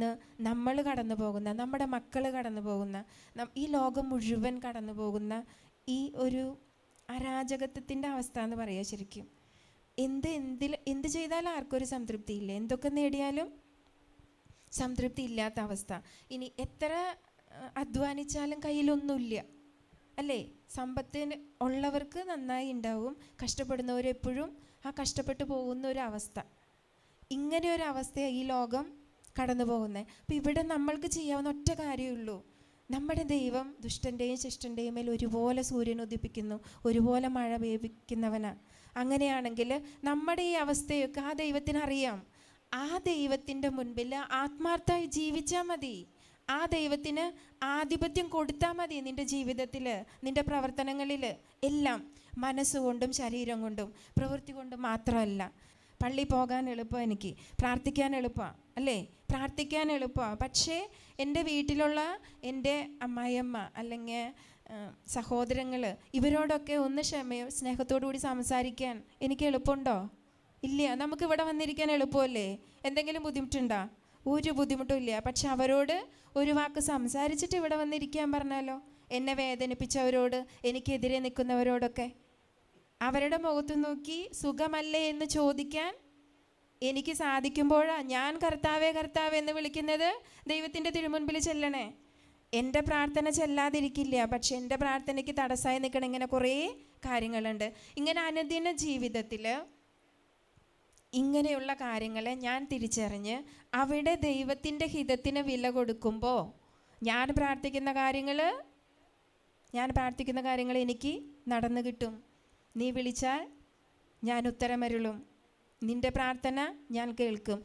ഇന്ന് നമ്മൾ കടന്നു പോകുന്ന നമ്മുടെ മക്കൾ കടന്നു പോകുന്ന ഈ ലോകം മുഴുവൻ കടന്നു പോകുന്ന ഈ ഒരു അരാജകത്വത്തിന്റെ അവസ്ഥ എന്ന് പറയുക ശരിക്കും. എന്ത് എന്തിൽ എന്ത് ചെയ്താലും ആർക്കൊരു ഒരു സംതൃപ്തി ഇല്ല എന്തൊക്കെ നേടിയാലും സംതൃപ്തി ഇല്ലാത്ത അവസ്ഥ. ഇനി എത്ര അധ്വാനിച്ചാലും കയ്യിലൊന്നുമില്ല. അല്ലേ? സമ്പത്തിന് ഉള്ളവർക്ക് നന്നായി ഉണ്ടാവും. കഷ്ടപ്പെടുന്നവരെപ്പോഴും ആ കഷ്ടപ്പെട്ടു പോകുന്ന ഒരു അവസ്ഥ. ഇങ്ങനെ ഒരു അവസ്ഥയാണ് ഈ ലോകം കടന്നു പോകുന്നത് അപ്പം ഇവിടെ നമ്മൾക്ക് ചെയ്യാവുന്ന ഒറ്റ കാര്യമുള്ളൂ. നമ്മുടെ ദൈവം ദുഷ്ടന്റെയും ശിഷ്ടന്റെയും മേൽ ഒരുപോലെ സൂര്യൻ ഉദിപ്പിക്കുന്നു. ഒരുപോലെ മഴ പെയ്പ്പിക്കുന്നവനാ അങ്ങനെയാണെങ്കിൽ നമ്മുടെ ഈ അവസ്ഥയൊക്കെ ആ ദൈവത്തിന് അറിയാം ആ ദൈവത്തിന്റെ മുൻപിൽ ആത്മാർത്ഥമായി ജീവിച്ചാൽ മതി. ആ ദൈവത്തിന് ആധിപത്യം കൊടുത്താൽ മതി നിന്റെ ജീവിതത്തിൽ നിന്റെ പ്രവർത്തനങ്ങളിൽ എല്ലാം. മനസ്സുകൊണ്ടും ശരീരം കൊണ്ടും പ്രവൃത്തി കൊണ്ടും മാത്രമല്ല. പള്ളി പോകാൻ എളുപ്പം എനിക്ക് പ്രാർത്ഥിക്കാൻ എളുപ്പമാണ് അല്ലേ? പ്രാർത്ഥിക്കാൻ എളുപ്പമാണ് പക്ഷേ എന്റെ വീട്ടിലുള്ള എന്റെ അമ്മായിയമ്മ അല്ലെങ്കിൽ സഹോദരങ്ങൾ ഇവരോടൊക്കെ ഒന്ന് ക്ഷമയോ സ്നേഹത്തോടു കൂടി സംസാരിക്കാൻ എനിക്ക് എളുപ്പമുണ്ടോ ഇല്ല. നമുക്ക് ഇവിടെ വന്നിരിക്കാൻ എളുപ്പമല്ലേ? എന്തെങ്കിലും ബുദ്ധിമുട്ടുണ്ടോ? ഒരു ബുദ്ധിമുട്ടും ഇല്ല. പക്ഷെ അവരോട് ഒരു വാക്ക് സംസാരിച്ചിട്ട് ഇവിടെ വന്നിരിക്കാൻ പറഞ്ഞാലോ? എന്നെ വേദനിപ്പിച്ചവരോട് എനിക്കെതിരെ നിൽക്കുന്നവരോടൊക്കെ. അവരുടെ മുഖത്ത് നോക്കി സുഖമല്ലേ എന്ന് ചോദിക്കാൻ എനിക്ക് സാധിക്കുമ്പോഴാണ് ഞാൻ കർത്താവേ കർത്താവേ എന്ന് വിളിക്കുന്നത്? ദൈവത്തിന്റെ തിരുമുൻപിൽ ചെല്ലണേ. എന്റെ പ്രാർത്ഥന ചെല്ലാതിരിക്കില്ല. പക്ഷെ എന്റെ പ്രാർത്ഥനയ്ക്ക് തടസ്സമായി നിൽക്കണ ഇങ്ങനെ കുറേ കാര്യങ്ങളുണ്ട്. ഇങ്ങനെ അനുദിന ജീവിതത്തിൽ ഇങ്ങനെയുള്ള കാര്യങ്ങളെ ഞാൻ തിരിച്ചറിഞ്ഞ് അവിടെ ദൈവത്തിന്റെ ഹിതത്തിന് വില കൊടുക്കുമ്പോൾ ഞാൻ പ്രാർത്ഥിക്കുന്ന കാര്യങ്ങൾ ഞാൻ പ്രാർത്ഥിക്കുന്ന കാര്യങ്ങൾ എനിക്ക് നടന്നു കിട്ടും. നീ വിളിച്ചാൽ ഞാൻ ഉത്തരമരുളും. നിന്റെ പ്രാർത്ഥന ഞാൻ കേൾക്കും.